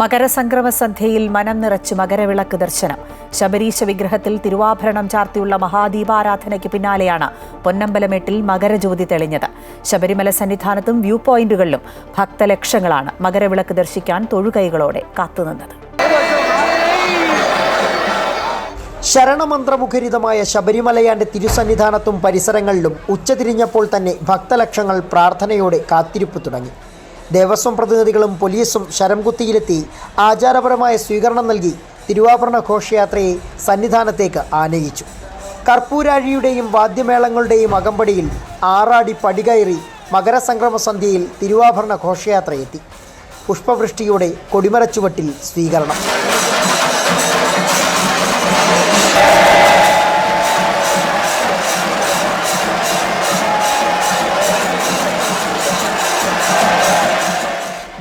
മകരസംക്രമ സന്ധ്യയിൽ മനം നിറച്ച് മകരവിളക്ക് ദർശനം. ശബരീശ വിഗ്രഹത്തിൽ തിരുവാഭരണം ചാർത്തിയുള്ള മഹാദീപാരാധനയ്ക്ക് പിന്നാലെയാണ് പൊന്നമ്പലമേട്ടിൽ മകരജ്യോതി തെളിഞ്ഞത്. ശബരിമല സന്നിധാനത്തും വ്യൂ പോയിന്റുകളിലും ഭക്തലക്ഷങ്ങളാണ് മകരവിളക്ക് ദർശിക്കാൻ തൊഴുകൈകളോടെ കാത്തുനിന്നത്. ശരണമന്ത്രമുഖരിതമായ ശബരിമലയാന്റെ തിരുസന്നിധാനത്തും പരിസരങ്ങളിലും ഉച്ചതിരിഞ്ഞപ്പോൾ തന്നെ ഭക്തലക്ഷങ്ങൾ പ്രാർത്ഥനയോടെ കാത്തിരിപ്പ് തുടങ്ങി. ദേവസ്വം പ്രതിനിധികളും പോലീസും ശരംകുത്തിയിലെത്തി ആചാരപരമായ സ്വീകരണം നൽകി തിരുവാഭരണ ഘോഷയാത്രയെ സന്നിധാനത്തേക്ക് ആനയിച്ചു. കർപ്പൂരാഴിയുടെയും വാദ്യമേളങ്ങളുടെയും അകമ്പടിയിൽ ആറാടി പടികയറി മകരസംക്രമ സന്ധ്യയിൽ തിരുവാഭരണ ഘോഷയാത്രയെത്തി. പുഷ്പവൃഷ്ടിയോടെ കൊടിമരച്ചുവട്ടിൽ സ്വീകരണം.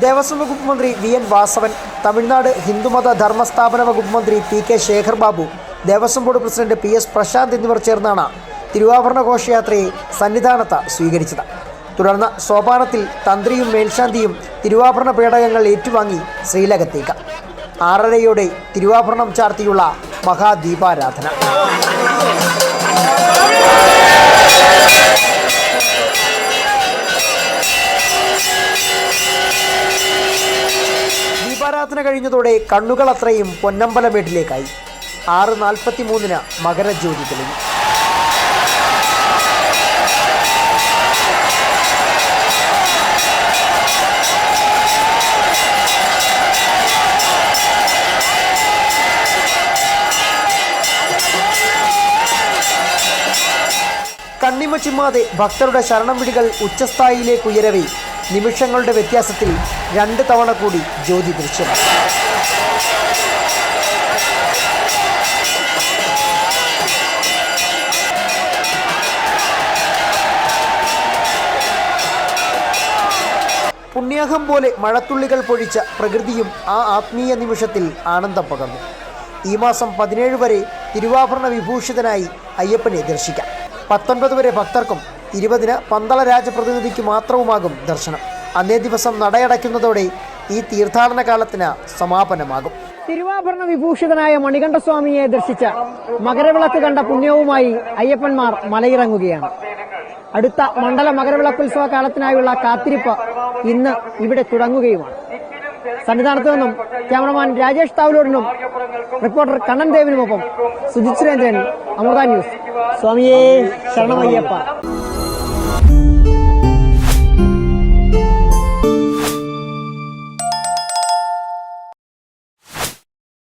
ദേവസ്വം വകുപ്പ് മന്ത്രി വി എൻ വാസവൻ തമിഴ്നാട് ഹിന്ദുമത ധർമ്മസ്ഥാപന വകുപ്പ് മന്ത്രി P K Sekhar Babu Devaswom board president P S Prasanth എന്നിവർ ചേർന്നാണ് തിരുവാഭരണ ഘോഷയാത്രയെ സന്നിധാനത്ത് സ്വീകരിച്ചത്. തുടർന്ന് സോപാനത്തിൽ തന്ത്രിയും മേൽശാന്തിയും തിരുവാഭരണ പേടകങ്ങൾ ഏറ്റുവാങ്ങി ശ്രീലകത്തേക്ക്. ആറരയോടെ തിരുവാഭരണം ചാർത്തിയുള്ള മഹാദീപാരാധന. ദീപാരാധന കഴിഞ്ഞതോടെ കണ്ണുകൾ അത്രയും പൊന്നമ്പലമേട്ടിലേക്കായി ആറ് നാൽപ്പത്തി മൂന്നിന് മകരജ്യോതി തെളിഞ്ഞു. കണ്ണിമ ചിമ്മാതെ ഭക്തരുടെ ശരണം വിളികൾ ഉച്ചസ്ഥായിലേക്ക് ഉയരവേ. നിമിഷങ്ങളുടെ വ്യത്യാസത്തിൽ രണ്ട് തവണ കൂടി ജ്യോതി ദൃശ്യം പുണ്യാഹം പോലെ മഴത്തുള്ളികൾ പൊഴിച്ച പ്രകൃതിയും ആ ആത്മീയ നിമിഷത്തിൽ ആനന്ദം പകർന്നു. ഈ മാസം പതിനേഴ് വരെ തിരുവാഭരണ വിഭൂഷിതനായി അയ്യപ്പനെ ദർശിക്കാം. പത്തൊൻപത് വരെ ഭക്തർക്കും ഇരുപതിന് പന്തള രാജപ്രതിനിധിക്ക് മാത്രവുമാകും ദർശനം. അന്നേ ദിവസം നടയടയ്ക്കുന്നതോടെ ഈ തീർത്ഥാടന കാലത്തിന് സമാപനമാകും. തിരുവാഭരണ വിഭൂഷിതനായ മണികണ്ഠസ്വാമിയെ ദർശിച്ച മകരവിളക്ക് കണ്ട പുണ്യവുമായി അയ്യപ്പന്മാർ മലയിറങ്ങുകയാണ്. അടുത്ത മണ്ഡല മകരവിളക്കുത്സവ കാലത്തിനായുള്ള കാത്തിരിപ്പ് ഇന്ന് ഇവിടെ തുടങ്ങുകയുമാണ്. സന്നിധാനത്തു നിന്നും ക്യാമറമാൻ രാജേഷ് താവലോടിനും റിപ്പോർട്ടർ കണ്ണൻ ദേവിനുമൊപ്പം സുജിത് സുരേന്ദ്രൻ അമൃത ന്യൂസ്. സ്വാമിയേ ശരണമയ്യപ്പ.